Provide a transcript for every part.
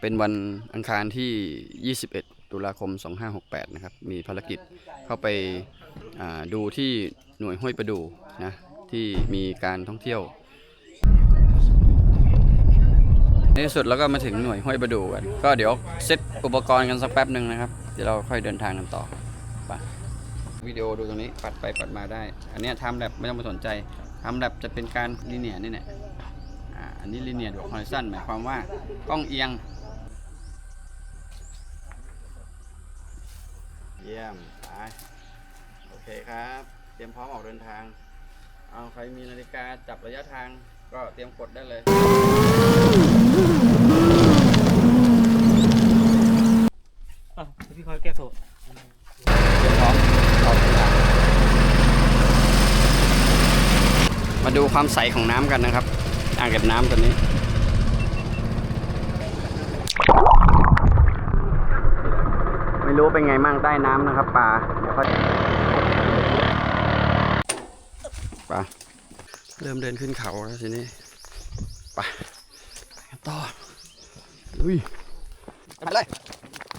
เป็นวันอังคารที่ 21 ตุลาคม 2568 นะครับ มีภารกิจเข้าไปดูที่หน่วยห้วยประดูนะที่มีการท่องเที่ยว ในสุดเราก็มาถึงหน่วยห้วยประดูกัน ก็เดี๋ยวเซตอุปกรณ์กันสักแป๊บหนึ่งนะครับ เดี๋ยวเราค่อยเดินทางกันต่อไปวิดีโอดูตรงนี้ปัดไปปัดมาได้ อันนี้ทำแบบไม่ต้องมาสนใจทำแบบจะเป็นการลีเนียนี่แหละอันนี้ลีเนียดฮอริซอนหมายความว่ากล้องเอียง เยี่ยมไปโอเคครับ เตรียมพร้อมออกเดินทาง เอาใครมีนาฬิกาจับระยะทางก็เตรียมกดได้เลย อะพี่คอยแก้โซ่เตรียมพร้อมออกเดินทางมาดูความใสของน้ำกันนะครับ อ่างเก็บน้ำตัวนี้ ไม่ รู้เป็นไงมั่งใต้น้ำนะครับปลาเดี๋ยวค่อยปลาเริ่มเดินขึ้นเขาแล้วทีนี้ไปไปกันต่อลุยไปเลย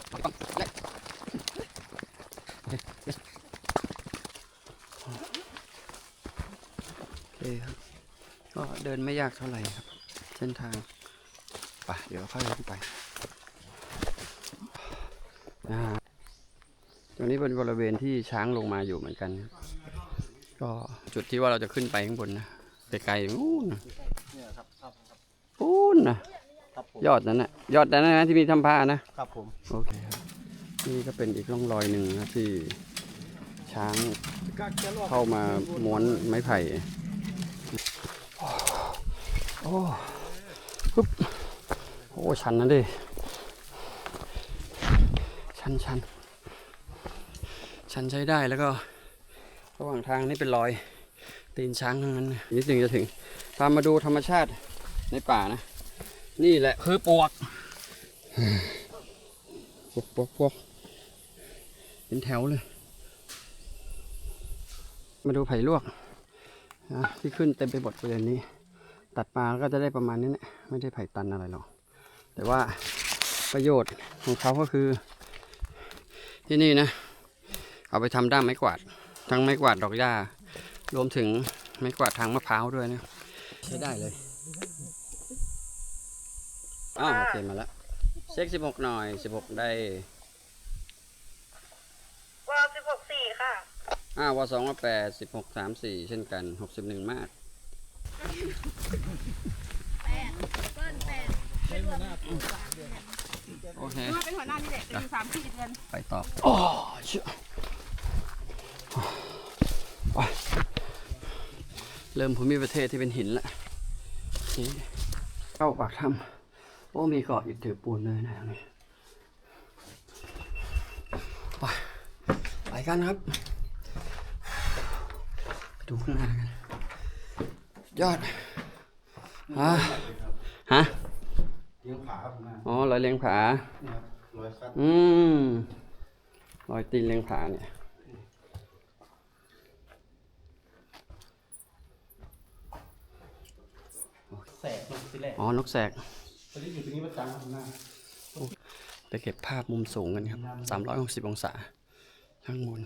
ไปเลยโอเคครับก็เดินไม่ยากเท่าไหร่ครับ เส้นทางไปเดี๋ยวค่อยขึ้นไปอ่า ตรงนี้เป็นบริเวณที่ช้างลงมาอยู่เหมือนกันครับก็จุดที่ว่าเราจะขึ้นไปข้างบนนะไกลๆนู่นนะเนี่ยครับครับครับนู่นนะครับผมยอดนั้นนะยอดนั้นนะที่มีถ้ำผ้านะครับผมโอเคครับนี่ก็เป็นอีกร่องรอยหนึ่งนะที่ช้างเข้ามาม้วนไม้ไผ่โอ้ปึ๊บโอ้ชันนะดิชันชัน ชันใช้ได้แล้วก็ ระหว่างทางนี่เป็นรอยตีนช้างทั้งนั้นนิดหนึ่งจะถึงพามมาดูธรรมชาติในป่านะ นี่แหละคือปวกพวกพวกพวกเป็นแถวเลย มาดูไผ่ลวกนะที่ขึ้นเต็มไปหมดบริเวณนี้ ตัดมาแล้วก็จะได้ประมาณนี้แหละไม่ได้ไผ่ตันอะไรหรอก แต่ว่าประโยชน์ของเขาก็คือที่นี่นะ เอาไปทำด้ามไม้กวาด ทั้งไม้กวาดดอกหญ้ารวมถึงไม้กวาดทางมะพร้าวด้วยนะใช้ได้เลยอ้าวโอเคมาแล้วเช็ค16หน่อย16ได้วอลสิบหกสี่ค่ะอ่าวสองว่าแปดสิบหกสามสี่เช่นกันหกสิบหนึ่งมากโอเคเป็นหัวหน้านี่แหละเป็นสามสี่เดือนไปต่อโอ้เชื่อไป เริ่มภูมิประเทศที่เป็นหินละนี่เข้าปากถ้ำโอ้มีเกาะอิฐถือปูนเลยนะตรงนี้ไปไปกันครับไปดูข้างหน้ากันยอดฮะฮะเลี้ยงผาครับผมนะอ๋อรอยเลียงผานี่ครับรอยคัดอืมรอยตีนเลียงผาเนี่ย แสกลง ทีแรกอ๋อนกแสกตอนนี้อยู่ตรงนี้ประจำครับผมนะไปเก็บภาพมุมสูงกันครับ 360 องศาข้างบน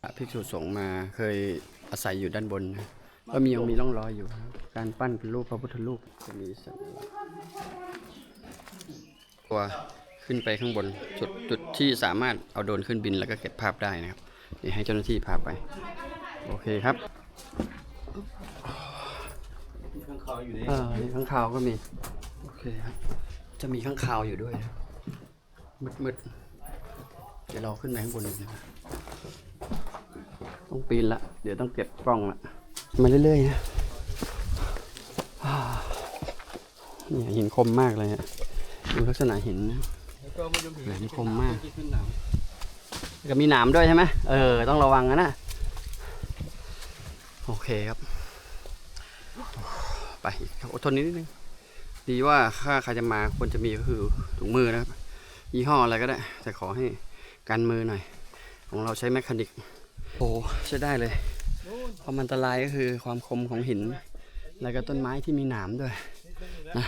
พระภิกษุสงฆ์มาเคยอาศัยอยู่ด้านบนนะก็มียังมีร่องรอยอยู่ครับการปั้นเป็นรูปพระพุทธรูปจะมีสัญลักษณ์ตัวขึ้นไปข้างบนจุดจุดที่สามารถเอาโดรนขึ้นบินแล้วก็เก็บภาพได้นะครับนี่ให้เจ้าหน้าที่พาไป โอเคครับ มีข้างค ออยู่ในเออมีข้างคาวก็มี โอเคครับ จะมีข้างคาวอยู่ด้วยนะมืดมืดๆเดี๋ยวเราขึ้นไปข้างบนกันนะครับต้องปีนละ เดี๋ยวต้องเก็บกล้องละมาเรื่อยๆนะอ่าเนี่ยหินคมมากเลยฮะดูลักษณะหินนะแล้วก็ไม่ยอมแหลมคมมากที่ขึ้นหนาวก็มีหนามด้วยใช่ไหมเออ ต้องระวังนะนะ โอเคครับ ไปอดทนนิดนึงดีว่าถ้าใครจะมาควรจะมีก็คือถุงมือนะครับยี่ห้ออะไรก็ได้ แต่ขอให้กันมือหน่อย ของเราใช้แมคคานิกโอ้ใช้ได้เลยความอันตรายก็คือความคมของหิน แล้วก็ต้นไม้ที่มีหนามด้วยนะ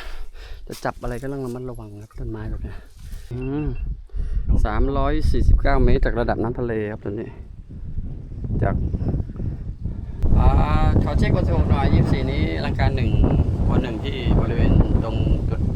จะจับอะไรก็ต้องระมัดระวังครับต้นไม้แบบนี้สามร้อยสี่สิบเก้าเมตรจากระดับน้ำทะเลครับตอนนี้ จากอ่า เช็ควัตถุหน่อยยี่สี่นี้รังการหนึ่งวันหนึ่งที่บริเวณตรงจุด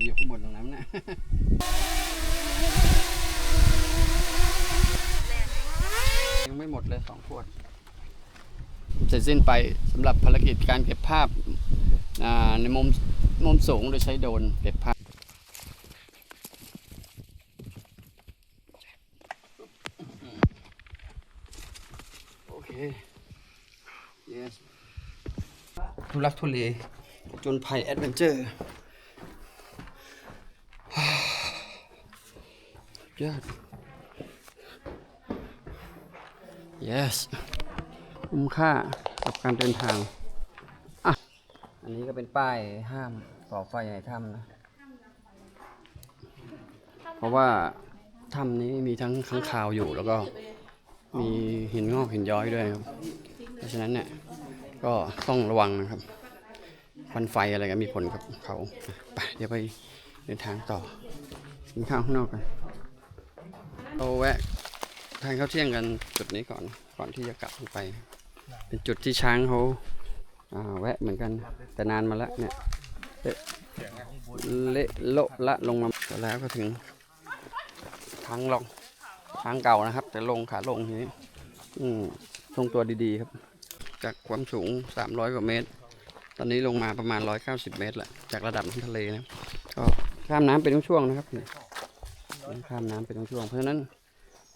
ไปอยู่ข้างบนตรงนั้นนะยังไม่หมดเลยสองขวด เสร็จสิ้นไปสำหรับภารกิจการเก็บภาพาในมุมมุมสูงโดยใช้โดรนเก็บภาพโอเค yes ทุลักทุเลจนภัยแอดเวนเจอร์ ยอด yes คุ้มค่ากับการเดินทางอะอันนี้ก็เป็นป้ายห้ามก่อไฟในถ้ำนะ เพราะว่าถ้ำนี้มีทั้งข้างคาวอยู่แล้วก็มีหินงอกหินย้อยด้วยครับ เพราะฉะนั้นเนี่ยก็ต้องระวังนะครับควันไฟอะไรก็มีผลกับเขาไปเดี๋ยวไปเดินทางต่อกินข้าวข้างนอกกัน เราแวะทานข้าวเที่ยงกันจุดนี้ก่อนก่อนที่จะกลับไป เป็นจุดที่ช้างเขาแวะเหมือนกันแต่นานมาแล้วเนี่ยเละเละโละละลงมาแล้วก็ถึงทางลงทางเก่านะครับ แต่ลงขาลงทีนี้อืมทรงตัวดีๆครับ จากความสูง 300 กว่าเมตร ตอนนี้ลงมาประมาณ 190 เมตรแหละจากระดับน้ำทะเลนะก็ข้ามน้ำเป็นช่วงๆนะครับเนี่ย ข้ามน้ำเป็นช่วงๆเพราะฉะนั้น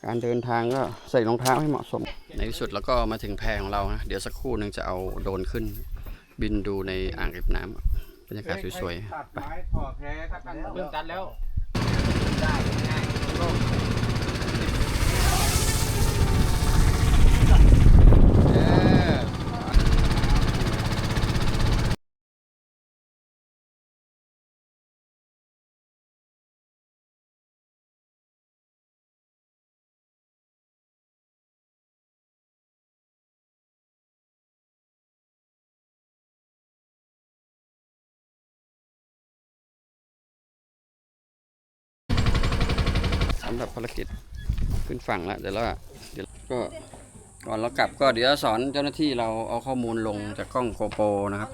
การเดินทางก็ใส่รองเท้าให้เหมาะสม ในที่สุดแล้วก็มาถึงแพของเรานะเดี๋ยวสักครู่หนึ่งจะเอาโดรนขึ้น บินดูในอ่างเก็บน้ำบรรยากาศสวยๆไปถอดแพ้ถ้ากันเริ่มตัดแล้วสำหรับภารกิจขึ้นฝั่งแล้วเดี๋ยวเราเดี๋ยวก็ก่อนเรากลับก็เดี๋ยวสอนเจ้าหน้าที่เราเอาข้อมูลลงจากกล้องโกโปรนะครับ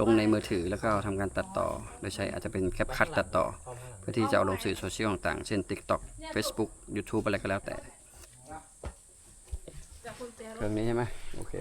ลงในมือถือแล้วก็ทำการตัดต่อโดยใช้อาจจะเป็นแคปคัดตัดต่อ เพื่อที่จะเอาลงสื่อโซเชียลต่างๆ เช่น TikTok Facebook YouTube อะไรก็แล้วแต่เครื่องนี้ใช่ไหมโอเค